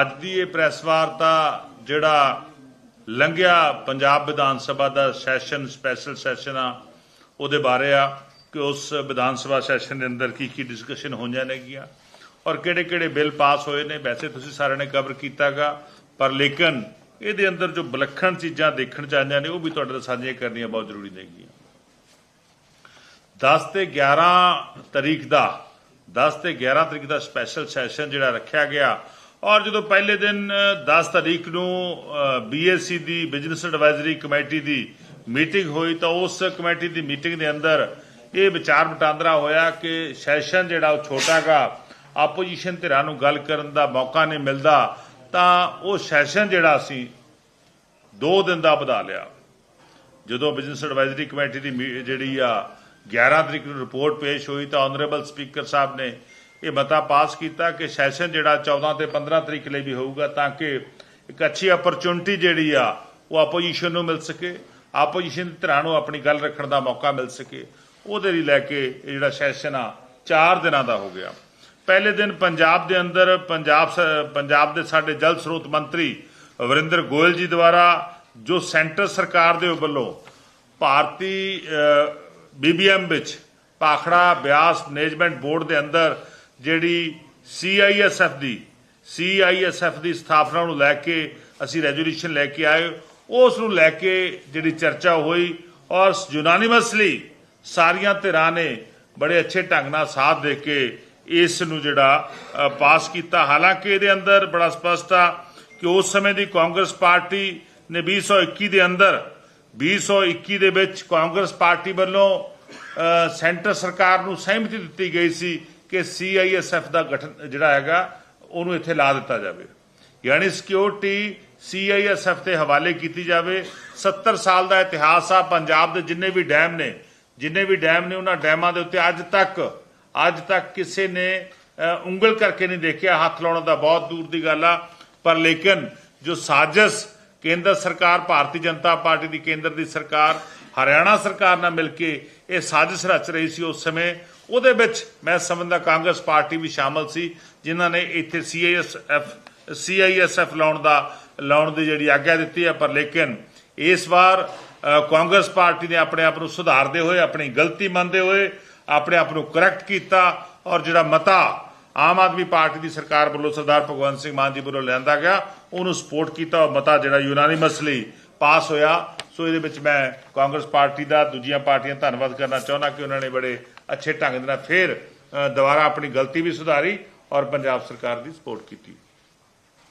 ਅੱਜ ਦੀ ਇਹ ਪ੍ਰੈਸ ਵਾਰਤਾ ਜਿਹੜਾ ਲੰਘਿਆ ਪੰਜਾਬ ਵਿਧਾਨ ਸਭਾ ਦਾ ਸੈਸ਼ਨ ਸਪੈਸ਼ਲ ਸੈਸ਼ਨ ਆ, ਉਹਦੇ ਬਾਰੇ ਆ ਕਿ ਉਸ ਵਿਧਾਨ ਸਭਾ ਸੈਸ਼ਨ ਦੇ ਅੰਦਰ ਕੀ ਕੀ ਡਿਸਕਸ਼ਨ ਹੋਈਆਂ ਨੇਗੀਆਂ ਔਰ ਕਿਹੜੇ ਕਿਹੜੇ ਬਿੱਲ ਪਾਸ ਹੋਏ ਨੇ। ਵੈਸੇ ਤੁਸੀਂ ਸਾਰਿਆਂ ਨੇ ਕਵਰ ਕੀਤਾਗਾ, ਪਰ ਲੇਕਿਨ ਇਹਦੇ ਅੰਦਰ ਜੋ ਵਿਲੱਖਣ ਚੀਜ਼ਾਂ ਦੇਖਣ ਚ ਆਈਆਂ ਨੇ, ਉਹ ਵੀ ਤੁਹਾਡੇ ਨਾਲ ਸਾਂਝੀਆਂ ਕਰਨੀਆਂ ਬਹੁਤ ਜ਼ਰੂਰੀ ਨੇਗੀਆਂ। 10 ਤੇ 11 ਤਰੀਕ ਦਾ 10 ਤੇ 11 ਤਰੀਕ ਦਾ ਸਪੈਸ਼ਲ ਸੈਸ਼ਨ ਜਿਹੜਾ ਰੱਖਿਆ ਗਿਆ ਔਰ ਜਦੋਂ ਪਹਿਲੇ ਦਿਨ ਅ, 10 ਤਰੀਕ ਨੂੰ ਬੀਐਸਸੀ ਦੀ ਬਿਜ਼ਨਸ ਐਡਵਾਈਜ਼ਰੀ ਕਮੇਟੀ ਦੀ ਮੀਟਿੰਗ ਹੋਈ ਤਾਂ ਉਸ ਕਮੇਟੀ ਦੀ ਮੀਟਿੰਗ ਦੇ ਅੰਦਰ ਇਹ ਵਿਚਾਰ ਵਟਾਂਦਰਾ ਹੋਇਆ ਕਿ ਸੈਸ਼ਨ ਜਿਹੜਾ ਉਹ ਛੋਟਾਗਾ ਆਪੋਜੀਸ਼ਨ ਧਿਰਾਂ ਨੂੰ ਗੱਲ ਕਰਨ ਦਾ ਮੌਕਾ ਨਹੀਂ ਮਿਲਦਾ ਤਾਂ ਉਹ ਸੈਸ਼ਨ ਜਿਹੜਾ ਸੀ 2 ਦਿਨ ਦਾ ਵਧਾ ਲਿਆ। ਜਦੋਂ ਬਿਜ਼ਨਸ ਐਡਵਾਈਜ਼ਰੀ ਕਮੇਟੀ ਦੀ ਮੀ- ਜਿਹੜੀ ਆ 11 ਤਰੀਕ ਨੂੰ ਰਿਪੋਰਟ ਪੇਸ਼ ਹੋਈ ਤਾਂ ਆਨਰੇਬਲ ਸਪੀਕਰ ਸਾਹਿਬ ਨੇ ਇਹ ਮਤਾ ਪਾਸ ਕੀਤਾ ਕਿ ਸੈਸ਼ਨ ਜਿਹੜਾ 14 ਤੇ 15 ਤਰੀਕ ਲਈ ਵੀ ਹੋਊਗਾ ਤਾਂ ਕਿ ਇੱਕ ਅੱਛੀ ਓਪਰਚੁਨਿਟੀ ਜਿਹੜੀ ਆ, ਉਹ ਆਪੋਜੀਸ਼ਨ ਨੂੰ ਮਿਲ ਸਕੇ ਆਪੋਜੀਸ਼ਨ ਦੇ ਧਿਰਾਂ ਨੂੰ ਆਪਣੀ ਗੱਲ ਰੱਖਣ ਦਾ ਮੌਕਾ ਮਿਲ ਸਕੇ। ਉਹਦੇ ਲਈ ਲੈ ਕੇ ਇਹ ਜਿਹੜਾ ਸੈਸ਼ਨ ਆ 4 ਦਿਨਾਂ ਦਾ ਹੋ ਗਿਆ। ਪਹਿਲੇ ਦਿਨ ਪੰਜਾਬ ਦੇ ਅੰਦਰ, ਪੰਜਾਬ ਸ- ਪੰਜਾਬ ਦੇ ਸਾਡੇ ਜਲ ਸਰੋਤ ਮੰਤਰੀ ਵਰਿੰਦਰ ਗੋਇਲ ਜੀ ਦੁਆਰਾ ਜੋ ਸੈਂਟਰ ਸਰਕਾਰ ਦੇ ਵੱਲੋਂ ਭਾਰਤੀ ਬੀਬੀਐਮ ਵਿੱਚ ਪਾਖੜਾ ਬਿਆਸ ਮੈਨੇਜਮੈਂਟ ਬੋਰਡ ਦੇ ਅੰਦਰ ਜਿਹੜੀ ਸੀਆਈਐਸਐਫ ਦੀ ਸੀਆਈਐਸਐਫ ਦੀ ਸਥਾਪਨਾ ਨੂੰ ਲੈ ਕੇ ਅਸੀਂ ਰੈਜੂਲੇਸ਼ਨ ਲੈ ਕੇ ਆਏ। ਉਸ ਨੂੰ ਲੈ ਕੇ ਜਿਹੜੀ ਚਰਚਾ ਹੋਈ ਔਰ ਯੂਨਾਨੀਮਸਲੀ ਸਾਰੀਆਂ ਧਿਰਾਂ ਨੇ ਬੜੇ ਅੱਛੇ ਢੰਗ ਨਾਲ ਸਾਥ ਦੇ ਕੇ ਇਸ ਨੂੰ ਜਿਹੜਾ ਪਾਸ ਕੀਤਾ। ਹਾਲਾਂਕਿ ਇਹਦੇ ਅੰਦਰ ਬੜਾ ਸਪਸ਼ਟ ਆ ਕਿ ਉਸ ਸਮੇਂ ਦੀ ਕਾਂਗਰਸ ਪਾਰਟੀ ਨੇ 2021 ਦੇ ਅੰਦਰ 2021 ਦੇ ਵਿੱਚ ਕਾਂਗਰਸ ਪਾਰਟੀ ਵੱਲੋਂ ਸੈਂਟਰ ਸਰਕਾਰ ਨੂੰ ਸਹਿਮਤੀ ਦਿੱਤੀ ਗਈ ਸੀ ਕਿ ਸੀਆਈਐਸਐਫ ਦਾ ਗਠਨ ਜਿਹੜਾ ਹੈਗਾ, ਉਹਨੂੰ ਇੱਥੇ ਲਾ ਦਿੱਤਾ ਜਾਵੇ। ਯਾਨੀ ਸਿਕਿਉਰਿਟੀ ਸੀਆਈਐਸਐਫ ਦੇ ਹਵਾਲੇ ਕੀਤੀ ਜਾਵੇ। 70 ਸਾਲ ਦਾ ਇਤਿਹਾਸ ਆ ਪੰਜਾਬ ਦੇ ਜਿੰਨੇ ਵੀ ਡੈਮ ਨੇ, ਜਿੰਨੇ ਵੀ ਡੈਮ ਨੇ ਉਹਨਾਂ ਡੈਮਾਂ ਦੇ ਉੱਤੇ ਅੱਜ ਤੱਕ ਅੱਜ ਤੱਕ ਕਿਸੇ ਨੇ ਉਂਗਲ ਕਰਕੇ ਨਹੀਂ ਦੇਖਿਆ, ਹੱਥ ਲਾਉਣ ਦਾ ਬਹੁਤ ਦੂਰ ਦੀ ਗੱਲ ਆ। ਪਰ ਲੇਕਿਨ ਜੋ ਸਾਜ਼ਿਸ਼ ਕੇਂਦਰ ਸਰਕਾਰ, ਭਾਰਤੀ ਜਨਤਾ ਪਾਰਟੀ ਦੀ ਕੇਂਦਰ ਦੀ ਸਰਕਾਰ, ਹਰਿਆਣਾ ਸਰਕਾਰ ਨਾਲ ਮਿਲ ਕੇ ਇਹ ਸਾਜ਼ਿਸ਼ ਰਚ ਰਹੀ ਸੀ ਉਸ ਸਮੇਂ ਉਹਦੇ ਵਿੱਚ ਮੈਂ ਸਮਝਦਾ ਕਾਂਗਰਸ ਪਾਰਟੀ ਵੀ ਸ਼ਾਮਲ ਸੀ, ਜਿਨ੍ਹਾਂ ਨੇ ਇੱਥੇ ਸੀਆਈਐਸਐਫ ਸੀਆਈਐਸਐਫ ਲਾਉਣ ਦਾ, ਲਾਉਣ ਦੀ ਜਿਹੜੀ ਆਗਿਆ ਦਿੱਤੀ ਹੈ, ਪਰ ਲੇਕਿਨ ਇਸ ਵਾਰ ਕਾਂਗਰਸ ਪਾਰਟੀ ਨੇ ਆਪਣੇ ਆਪ ਨੂੰ ਸੁਧਾਰਦੇ ਹੋਏ, ਆਪਣੀ ਗਲਤੀ ਮੰਨਦੇ ਹੋਏ, ਆਪਣੇ ਆਪ ਨੂੰ ਕਰੈਕਟ ਕੀਤਾ ਔਰ ਜਿਹੜਾ ਮਤਾ ਆਮ ਆਦਮੀ ਪਾਰਟੀ ਦੀ ਸਰਕਾਰ ਵੱਲੋਂ ਸਰਦਾਰ ਭਗਵੰਤ ਸਿੰਘ ਮਾਨ ਜੀ ਵੱਲੋਂ ਲਿਆਂਦਾ ਗਿਆ, ਉਹਨੂੰ ਸਪੋਰਟ ਕੀਤਾ ਔਰ ਮਤਾ ਜਿਹੜਾ ਯੂਨਾਨੀਮਸਲੀ ਪਾਸ ਹੋਇਆ। ਸੋ ਇਹਦੇ ਵਿੱਚ ਮੈਂ ਕਾਂਗਰਸ ਪਾਰਟੀ ਦਾ, ਦੂਜੀਆਂ ਪਾਰਟੀਆਂ ਧੰਨਵਾਦ ਕਰਨਾ ਚਾਹੁੰਦਾ ਕਿ ਉਹਨਾਂ ਨੇ ਬੜੇ ਅੱਛੇ ਢੰਗ ਦੇ ਨਾਲ ਫੇਰ ਦੁਬਾਰਾ ਆਪਣੀ ਗਲਤੀ ਵੀ ਸੁਧਾਰੀ ਔਰ ਪੰਜਾਬ ਸਰਕਾਰ ਦੀ ਸਪੋਰਟ ਕੀਤੀ।